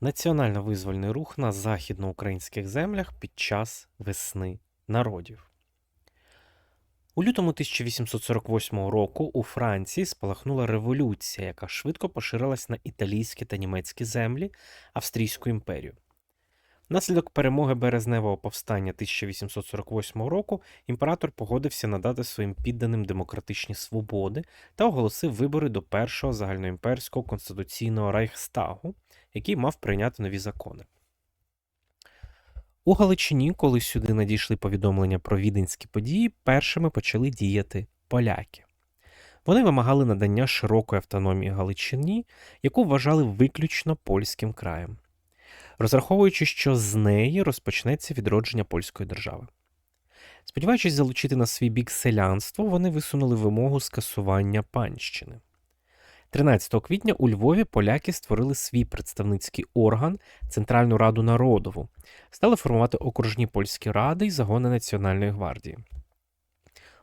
Національно-визвольний рух на західноукраїнських землях під час весни народів. У лютому 1848 року у Франції спалахнула революція, яка швидко поширилась на італійські та німецькі землі, Австрійську імперію. Внаслідок перемоги березневого повстання 1848 року імператор погодився надати своїм підданим демократичні свободи та оголосив вибори до першого загальноімперського конституційного рейхстагу, який мав прийняти нові закони. У Галичині, коли сюди надійшли повідомлення про віденські події, першими почали діяти поляки. Вони вимагали надання широкої автономії Галичині, яку вважали виключно польським краєм, розраховуючи, що з неї розпочнеться відродження польської держави. Сподіваючись залучити на свій бік селянство, вони висунули вимогу скасування панщини. 13 квітня у Львові поляки створили свій представницький орган Центральну Раду Народову, стали формувати окружні польські ради і загони Національної гвардії.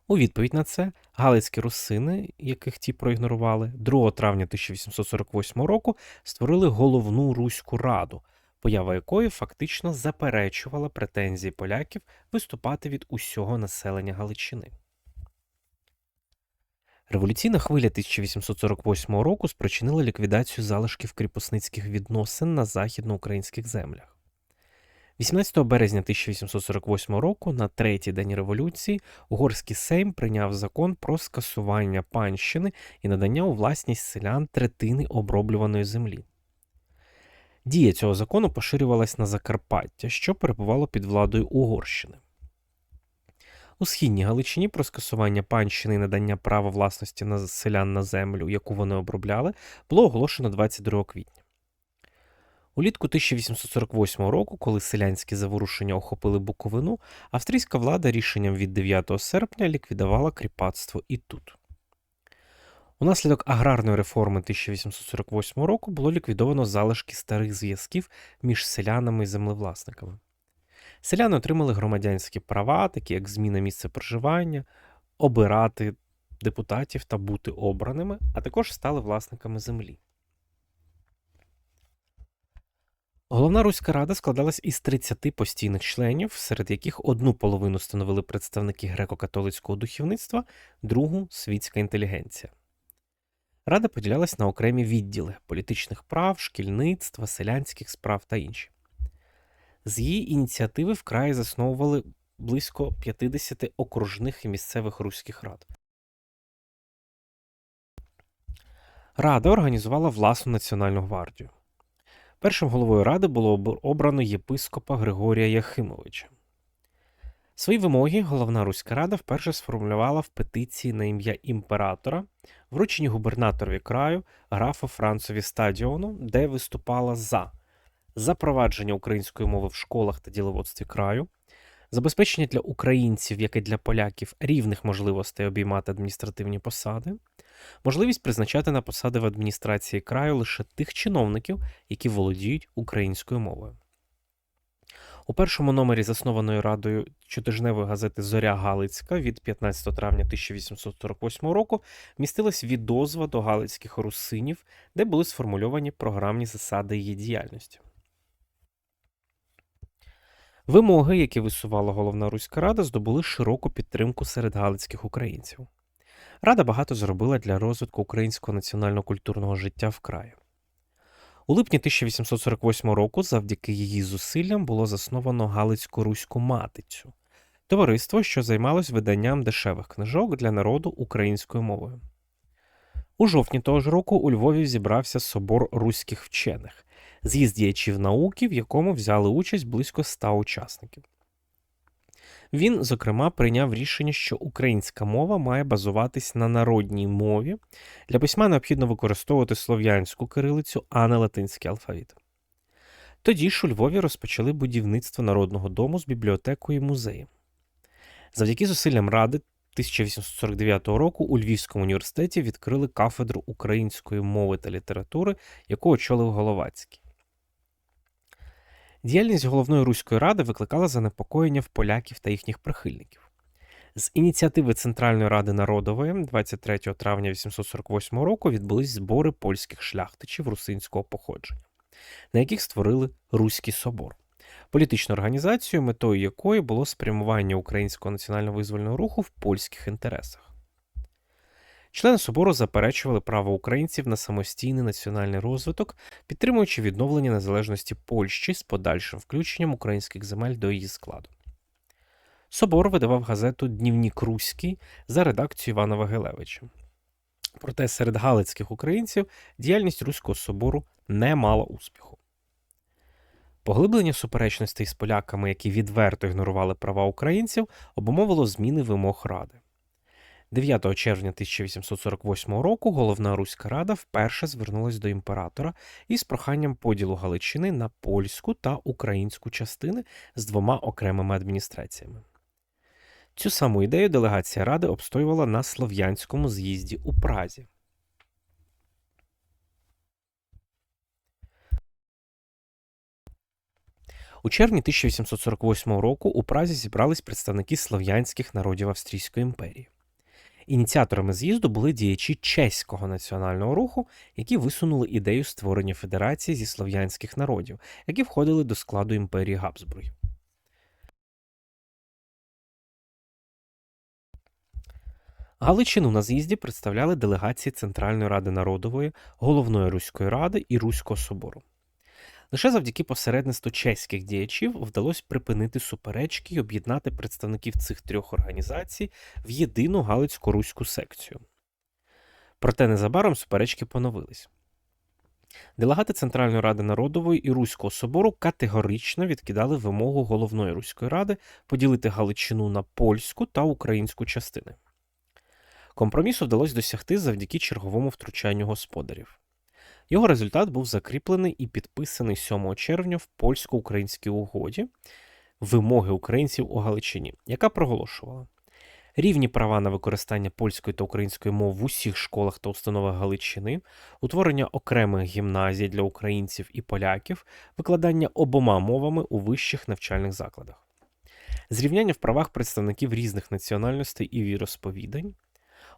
У відповідь на це галицькі русини, яких ті проігнорували, 2 травня 1848 року створили головну Руську раду, поява якої фактично заперечувала претензії поляків виступати від усього населення Галичини. Революційна хвиля 1848 року спричинила ліквідацію залишків кріпосницьких відносин на західноукраїнських землях. 18 березня 1848 року, на третій день революції, угорський сейм прийняв закон про скасування панщини і надання у власність селян третини оброблюваної землі. Дія цього закону поширювалась на Закарпаття, що перебувало під владою Угорщини. У східній Галичині про скасування панщини і надання права власності на селян на землю, яку вони обробляли, було оголошено 22 квітня. Улітку 1848 року, коли селянські заворушення охопили Буковину, австрійська влада рішенням від 9 серпня ліквідувала кріпацтво і тут. Унаслідок аграрної реформи 1848 року було ліквідовано залишки старих зв'язків між селянами і землевласниками. Селяни отримали громадянські права, такі як зміна місця проживання, обирати депутатів та бути обраними, а також стали власниками землі. Головна Руська рада складалась із 30 постійних членів, серед яких одну половину становили представники греко-католицького духовництва, другу світська інтелігенція. Рада поділялась на окремі відділи політичних прав, шкільництва, селянських справ та інші. З її ініціативи вкрай засновували близько 50 окружних і місцевих руських рад. Рада організувала власну національну гвардію. Першим головою ради було обрано єпископа Григорія Яхимовича. Свої вимоги головна Руська Рада вперше сформулювала в петиції на ім'я імператора, врученій губернаторові краю графу Францові Стадіону, де виступала за запровадження української мови в школах та діловодстві краю, забезпечення для українців, як і для поляків, рівних можливостей обіймати адміністративні посади, можливість призначати на посади в адміністрації краю лише тих чиновників, які володіють українською мовою. У першому номері заснованої радою щотижневої газети Зоря Галицька від 15 травня 1848 року містилась відозва до галицьких русинів, де були сформульовані програмні засади її діяльності. Вимоги, які висувала головна Руська Рада, здобули широку підтримку серед галицьких українців. Рада багато зробила для розвитку українського національно-культурного життя в краї. У липні 1848 року, завдяки її зусиллям, було засновано Галицьку Руську Матицю товариство, що займалось виданням дешевих книжок для народу українською мовою. У жовтні того ж року у Львові зібрався собор руських вчених, з'їзд діячів науки, в якому взяли участь близько ста учасників. Він, зокрема, прийняв рішення, що українська мова має базуватись на народній мові. Для письма необхідно використовувати слов'янську кирилицю, а не латинський алфавіт. Тоді ж у Львові розпочали будівництво народного дому з бібліотекою і музеєм. Завдяки зусиллям Ради 1849 року у Львівському університеті відкрили кафедру української мови та літератури, яку очолив Головацький. Діяльність головної руської ради викликала занепокоєння в поляків та їхніх прихильників. З ініціативи Центральної ради народової 23 травня 848 року відбулись збори польських шляхтичів русинського походження. на яких створили Руський собор, політичну організацію, метою якої було спрямування українського національно-визвольного руху в польських інтересах. Члени собору заперечували право українців на самостійний національний розвиток, підтримуючи відновлення незалежності Польщі з подальшим включенням українських земель до її складу. Собор видавав газету Днівнік Руський за редакцією Івана Вагилевича. Проте серед галицьких українців діяльність Руського собору не мала успіху. Поглиблення суперечностей з поляками, які відверто ігнорували права українців, обумовило зміни вимог Ради. 9 червня 1848 року головна Руська Рада вперше звернулась до імператора із проханням поділу Галичини на польську та українську частини з двома окремими адміністраціями. Цю саму ідею делегація Ради обстоювала на слов'янському з'їзді у Празі. У червні 1848 року у Празі зібрались представники слов'янських народів Австрійської імперії. Ініціаторами з'їзду були діячі чеського національного руху, які висунули ідею створення федерації зі слов'янських народів, які входили до складу імперії Габсбургів. Галичину на з'їзді представляли делегації Центральної ради народової, Головної Руської ради і Руського собору. Лише завдяки посередництву чеських діячів вдалося припинити суперечки й об'єднати представників цих трьох організацій в єдину галицько руську секцію. Проте незабаром суперечки поновились. Делегати Центральної ради народової і Руського собору категорично відкидали вимогу головної руської ради поділити Галичину на польську та українську частини. Компромісу вдалося досягти завдяки черговому втручанню господарів. Його результат був закріплений і підписаний 7 червня в польсько-українській угоді вимоги українців у Галичині, яка проголошувала рівні права на використання польської та української мов в усіх школах та установах Галичини, утворення окремих гімназій для українців і поляків, викладання обома мовами у вищих навчальних закладах, зрівняння в правах представників різних національностей і віросповідань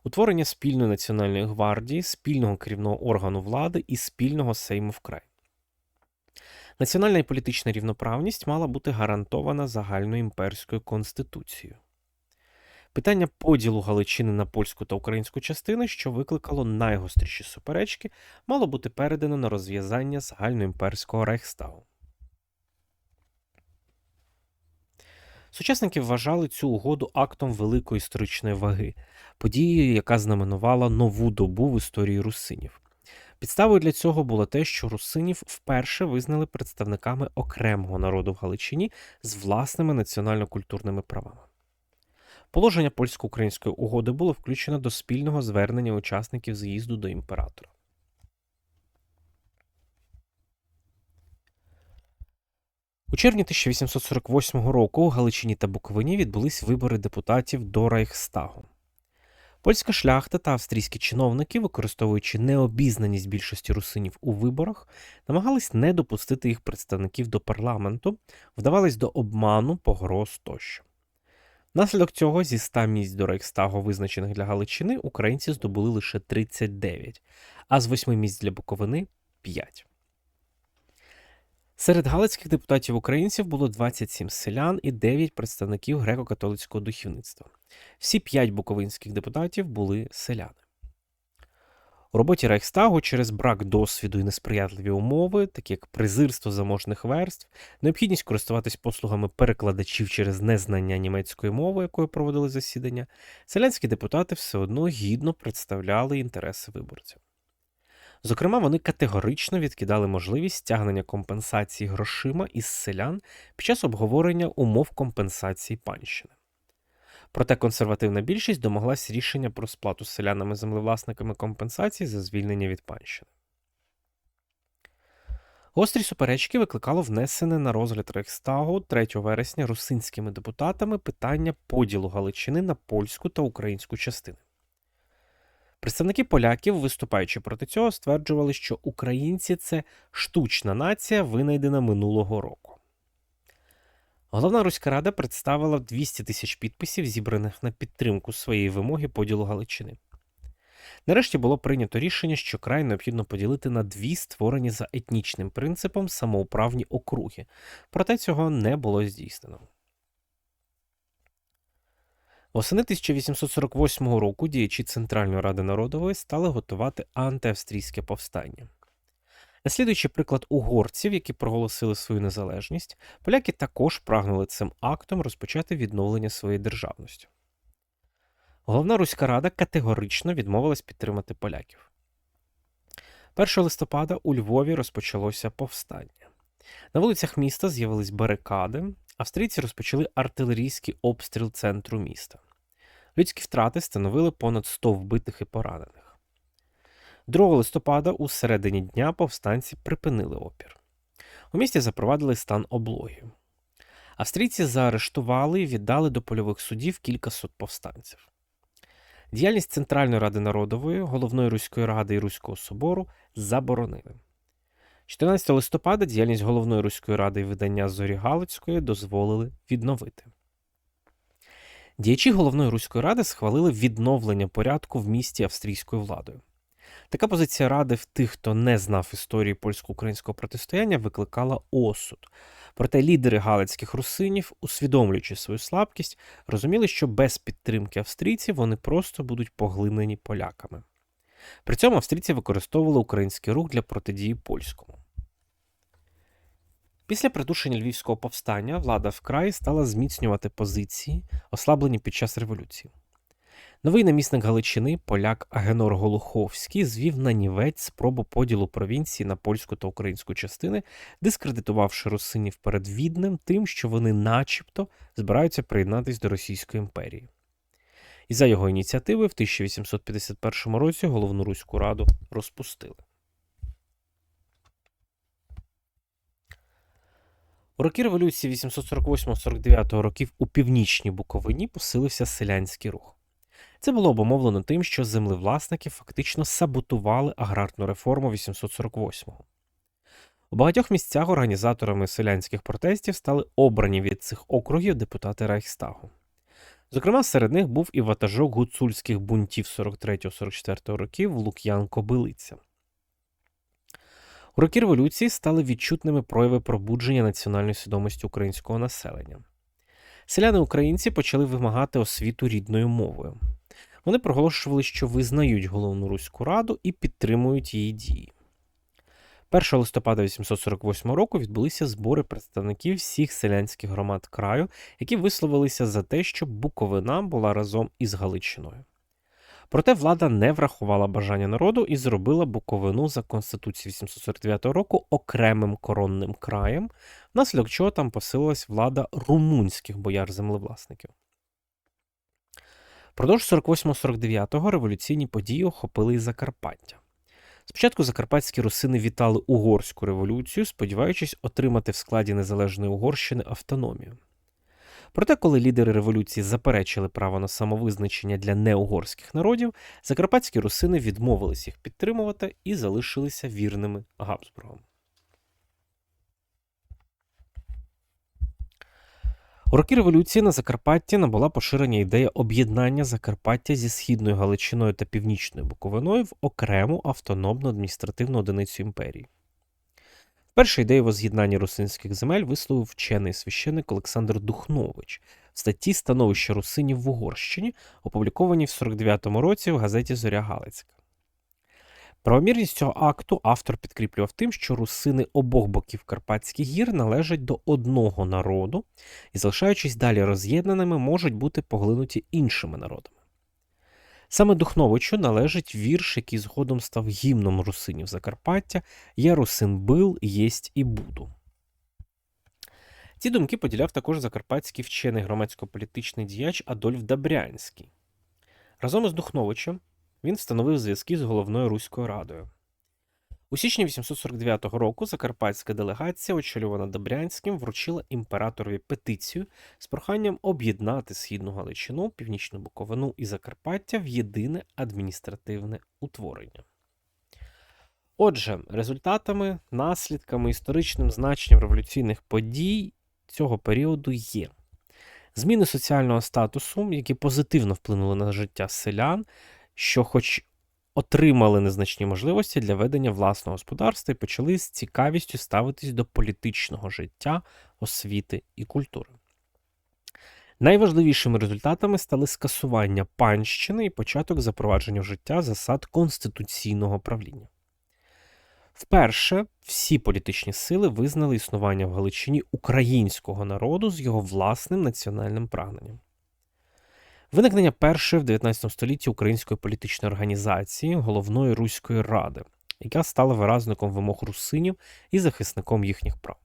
утворення спільної національної гвардії, спільного керівного органу влади і спільного сейму вкрай. Національна і політична рівноправність мала бути гарантована загальною імперською конституцією. Питання поділу Галичини на польську та українську частини, що викликало найгостріші суперечки, мало бути передано на розв'язання загальноімперського Рейхстагу. Сучасники вважали цю угоду актом великої історичної ваги, подією, яка знаменувала нову добу в історії русинів. Підставою для цього було те, що русинів вперше визнали представниками окремого народу в Галичині з власними національно-культурними правами. Положення польсько-української угоди було включено до спільного звернення учасників з'їзду до імператора. У червні 1848 року у Галичині та Буковині відбулись вибори депутатів до Райхстагу. Польська шляхта та австрійські чиновники, використовуючи необізнаність більшості русинів у виборах, намагались не допустити їх представників до парламенту, вдавались до обману, погроз тощо. Внаслідок цього зі 100 місць до Рейхстагу, визначених для Галичини, українці здобули лише 39, а з 8 місць для Буковини 5. Серед галицьких депутатів українців було 27 селян і 9 представників греко-католицького духовництва. Всі 5 буковинських депутатів були селяни. У роботі Рейхстагу через брак досвіду і несприятливі умови, такі як презирство заможних верств, необхідність користуватись послугами перекладачів через незнання німецької мови, якою проводили засідання, селянські депутати все одно гідно представляли інтереси виборців. Зокрема, вони категорично відкидали можливість стягнення компенсації грошима із селян під час обговорення умов компенсації панщини. Проте консервативна більшість домоглась рішення про сплату селянами-землевласниками компенсації за звільнення від панщини. Гострі суперечки викликало внесене на розгляд Рейхстагу 3 вересня русинськими депутатами питання поділу Галичини на польську та українську частини. Представники поляків, виступаючи проти цього, стверджували, що українці це штучна нація, винайдена минулого року. Головна Руська Рада представила 200 тисяч підписів, зібраних на підтримку своєї вимоги поділу Галичини. Нарешті було прийнято рішення, що край необхідно поділити на дві створені за етнічним принципом самоуправні округи, проте цього не було здійснено. Восени 1848 року діячі Центральної Ради Народової стали готувати антиавстрійське повстання. Наслідуючи приклад угорців, які проголосили свою незалежність, поляки також прагнули цим актом розпочати відновлення своєї державності. Головна Руська Рада категорично відмовилась підтримати поляків. 1 листопада у Львові розпочалося повстання. На вулицях міста з'явились барикади, австрійці розпочали артилерійський обстріл центру міста. Людські втрати становили понад 100 вбитих і поранених. 2 листопада у середині дня повстанці припинили опір. У місті запровадили стан облоги. Австрійці заарештували і віддали до польових судів кількасот повстанців. Діяльність Центральної Ради Народової, Головної Руської Ради і Руського Собору заборонили. 14 листопада діяльність Головної Руської Ради і видання Зорі Галицької дозволили відновити. Діячі Головної Руської Ради схвалили відновлення порядку в місті австрійською владою. Така позиція ради в тих, хто не знав історії польсько-українського протистояння, викликала осуд. Проте лідери галицьких русинів, усвідомлюючи свою слабкість, розуміли, що без підтримки австрійців вони просто будуть поглинені поляками. При цьому австрійці використовували український рух для протидії польському. Після придушення львівського повстання влада вкрай стала зміцнювати позиції, ослаблені під час революції. Новий намісник Галичини, поляк Агенор Голуховський, звів на нівець спробу поділу провінції на польську та українську частини, дискредитувавши русинів перед Віднем тим, що вони, начебто, збираються приєднатись до Російської імперії. І за його ініціативи в 1851 році головну Руську раду розпустили. У роки революції 848-49 років у північній Буковині посилився селянський рух. Це було обумовлено тим, що землевласники фактично саботували аграрну реформу 848-го. У багатьох місцях організаторами селянських протестів стали обрані від цих округів депутати Райхстагу. Зокрема, серед них був і ватажок гуцульських бунтів 43-44 років Лук'ян Кобилиця. У роки революції стали відчутними прояви пробудження національної свідомості українського населення. Селяни українці почали вимагати освіту рідною мовою. Вони проголошували, що визнають головну руську раду і підтримують її дії. 1 листопада 848 року відбулися збори представників всіх селянських громад краю, які висловилися за те, щоб Буковина була разом із Галичиною. Проте влада не врахувала бажання народу і зробила Буковину за Конституцією 849 року окремим коронним краєм, внаслідок чого там посилилась влада румунських бояр-землевласників. Продовж 48-49 революційні події охопили і Закарпаття. Спочатку закарпатські русини вітали угорську революцію, сподіваючись отримати в складі незалежної Угорщини автономію. Проте, коли лідери революції заперечили право на самовизначення для неугорських народів, закарпатські русини відмовились їх підтримувати і залишилися вірними Габсбургам. У роки революції на Закарпатті набула поширення ідея об'єднання Закарпаття зі східною Галичиною та північною Буковиною в окрему автономну адміністративну одиницю імперії. Першу ідею воз'єднання русинських земель висловив вчений священник Олександр Духнович в статті Становище русинів в Угорщині, опублікованій в 49-му році в газеті Зоря Галицька. Правомірність цього акту автор підкріплював тим, що русини обох боків Карпатських гір належать до одного народу і, залишаючись далі роз'єднаними, можуть бути поглинуті іншими народами. Саме Духновичу належить вірш, який згодом став гімном русинів Закарпаття Я русин бил, єсть і буду. Ці думки поділяв також закарпатський вчений громадсько-політичний діяч Адольф Добрянський. Разом із Духновичем він встановив зв'язки з головною Руською Радою. У січні 849 року закарпатська делегація, очолювана Добрянським, вручила імператорові петицію з проханням об'єднати східну Галичину, північну Буковину і Закарпаття в єдине адміністративне утворення. Отже, результатами, наслідками, історичним значенням революційних подій цього періоду є зміни соціального статусу, які позитивно вплинули на життя селян, що, хоч отримали незначні можливості для ведення власного господарства і почали з цікавістю ставитись до політичного життя, освіти і культури. Найважливішими результатами стали скасування панщини і початок запровадження в життя засад конституційного правління. Вперше всі політичні сили визнали існування в Галичині українського народу з його власним національним прагненням. Виникнення першої в 19 столітті української політичної організації головної Руської ради, яка стала виразником вимог русинів і захисником їхніх прав.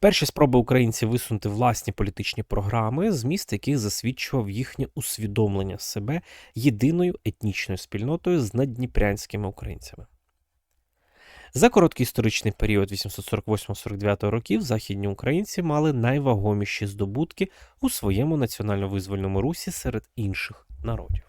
Перші спроби українців висунути власні політичні програми, зміст яких засвідчував їхнє усвідомлення себе єдиною етнічною спільнотою з наддніпрянськими українцями. За короткий історичний період 848-49 років західні українці мали найвагоміші здобутки у своєму національно-визвольному русі серед інших народів.